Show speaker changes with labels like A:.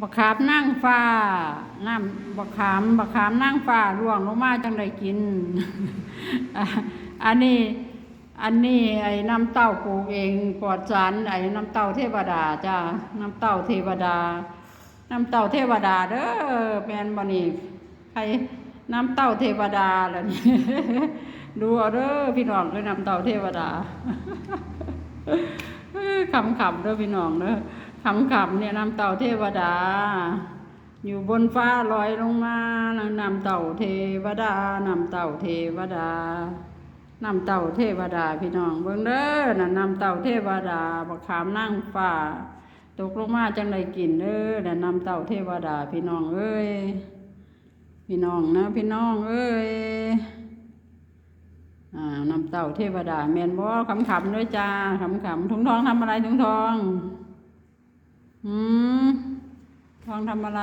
A: บักขามนั่งฟ้าน้ำบักขามบักขามนั่งฟ้าร่วงลงมาจังได้กิน อันนี้ อันนี้ไอ้น้ำเต้าปลูกเองปลอดสารไอ้น้ำเต้าเทวดาจ้าน้ำเต้าเทวดา น้ำเต้าเทวดาเด้อแมนบ่นี่ใครน้ำเต้าเทวดาล่ะนี่ดูเอาเด้อพี่น้องเด้อน้ำเต้าเทวดาคำขำๆเด้อพี่น้องเด้อ ขำๆเนี่ยนำเต่าเทวดา อยู่บนฟ้าลอยลงมานำเต่าเทวดานำเต่าเทวดานำเต่าเทวดาพี่น้องเบิ่งเด้อน่ะนำเต่าเทวดาบักขามนั่งฟ้าตกลงมาจังไดกินเด้อน่ะนำเต่าเทวดาพี่น้องเอ้ยพี่น้องนะพี่น้องเอ้ยอ่านำเต้าเทวดาแมนบ่ขำขำด้วยจ้าขำขำๆถุงทองทำอะไรถุงทอง อืมทองทำอะไร